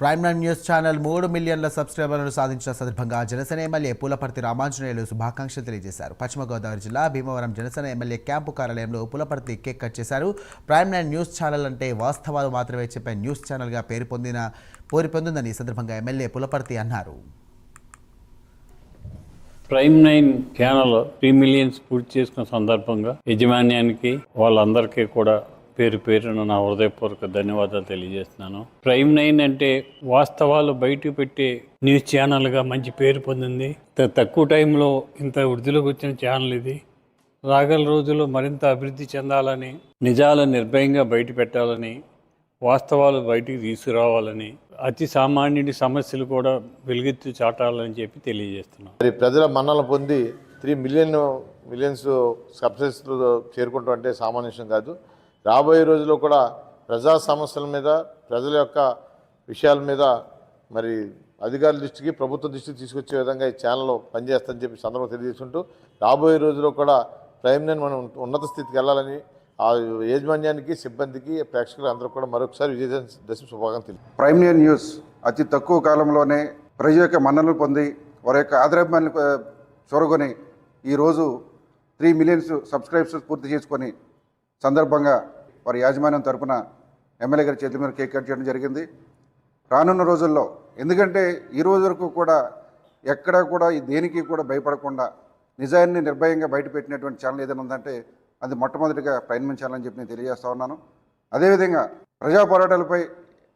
Prime line news channel మూడు మిలియన్ల సబ్స్క్రైబర్లను సాధించిన సందర్భంగా జనసేన ఎమ్మెల్యే పులపర్తి రామాంజనేయులు శుభాకాంక్షలు తెలియజేశారు. పశ్చిమ గోదావరి జిల్లా భీమవరం జనసేన ఎమ్మెల్యే క్యాంపు కార్యాలయంలో పులపర్తి కేక్ కట్ చేశారు. ప్రైమ్ లైన్ న్యూస్ ఛానల్ అంటే వాస్తవాలు మాత్రమే చెప్పే న్యూస్ ఛానల్గా పేరు పొందిన పోరు పొందిందని ఈ సందర్భంగా ఎమ్మెల్యే పులపర్తి అన్నారు. Prime nine channel three millions పూర్తి చేసుకున్న సందర్భంగా యజమాన్యానికి వాళ్ళందరికీ కూడా పేరు పేరున నా హృదయపూర్వక ధన్యవాదాలు తెలియజేస్తున్నాను. ప్రైమ్ నైన్ అంటే వాస్తవాలు బయట పెట్టే న్యూస్ ఛానల్గా మంచి పేరు పొందింది. తక్కువ టైంలో ఇంత వృద్ధిలోకి వచ్చిన ఛానల్ ఇది. రాగల రోజుల్లో మరింత అభివృద్ధి చెందాలని నిజాలు నిర్భయంగా బయట పెట్టాలని వాస్తవాలు బయటికి తీసుకురావాలని అతి సామాన్యుడి సమస్యలు కూడా వెలుగెత్తి చాటాలని చెప్పి తెలియజేస్తున్నాం మరి ప్రజల మన్నలు పొంది త్రీ మిలియన్ మిలియన్స్ సబ్సిడీస్లు చేరుకుంటాం అంటే సామాన్య విషయం కాదు. రాబోయే రోజుల్లో కూడా ప్రజా సమస్యల మీద ప్రజల యొక్క విషయాల మీద మరి అధికారుల దృష్టికి ప్రభుత్వ దృష్టికి తీసుకొచ్చే విధంగా ఈ ఛానల్ పనిచేస్తుందని చెప్పి సందర్భం తెలియజేసుకుంటూ రాబోయే రోజుల్లో కూడా ప్రైమ్ మనం ఉన్నత స్థితికి వెళ్ళాలని ఆ యాజమాన్యానికి సిబ్బందికి ప్రేక్షకులు అందరూ కూడా మరొకసారి విజయదశమి శుభాకాంక్షలు ప్రైమ్ న్యూస్ న్యూస్ అతి తక్కువ కాలంలోనే ప్రజల యొక్క మన్ననలు పొంది వారి యొక్క ఆదరాభిమానులు చూరగొని ఈరోజు త్రీ మిలియన్స్ సబ్స్క్రైబ్స్ పూర్తి చేసుకొని సందర్భంగా వారి యాజమాన్యం తరపున ఎమ్మెల్యే గారి చేతుల మీద కేక్ కట్ చేయడం జరిగింది. రానున్న రోజుల్లో ఎందుకంటే ఈ రోజు వరకు కూడా ఎక్కడా కూడా ఈ దేనికి కూడా భయపడకుండా నిజాన్ని నిర్భయంగా బయటపెట్టినటువంటి ఛానల్ ఏదైనా ఉందంటే అది మొట్టమొదటిగా ప్రయాణించాలని చెప్పి నేను తెలియజేస్తా ఉన్నాను. అదేవిధంగా ప్రజా పోరాటాలపై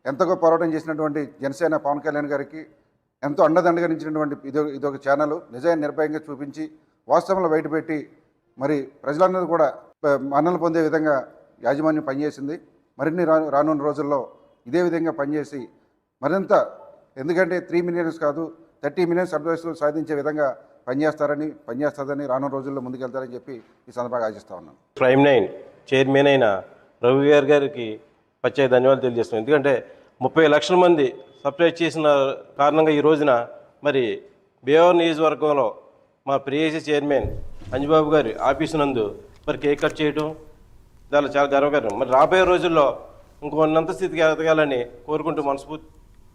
ఎంతగా పోరాటం చేసినటువంటి జనసేన పవన్ కళ్యాణ్ గారికి ఎంతో అండదండగా నిలిచినటువంటి ఇదో ఇదొక ఛానల్ నిజాన్ని నిర్భయంగా చూపించి వాస్తవంలో బయటపెట్టి మరి ప్రజలందరూ కూడా మన్నలు పొందే విధంగా యాజమాన్యం పనిచేసింది. మరిన్ని రా రానున్న రోజుల్లో ఇదే విధంగా పనిచేసి మరింత ఎందుకంటే త్రీ మిలియన్స్ కాదు థర్టీ మిలియన్స్ సబ్స్క్రైబర్స్ సాధించే విధంగా పనిచేస్తారని పనిచేస్తుందని రానున్న రోజుల్లో ముందుకెళ్తారని చెప్పి ఈ సందర్భంగా ఆశిస్తా ఉన్నాను. ప్రైమ్ నైన్ చైర్మన్ అయిన రవి గారి గారికి ప్రత్యేక ధన్యవాదాలు తెలియజేస్తున్నాను. ఎందుకంటే ముప్పై లక్షల మంది సబ్స్క్రైబ్ చేసిన కారణంగా ఈ రోజున మరి బేవర్ నియోజకవర్గంలో మా ప్రియేసి చైర్మన్ అంజబాబు గారి ఆఫీసు నందు మరి కేక్ కట్ చేయడం దానిలో చాలా గర్వకారం మరి రాబోయే రోజుల్లో ఇంకో ఉన్నంత స్థితికి ఎదగాలని కోరుకుంటూ మనస్ఫూర్తి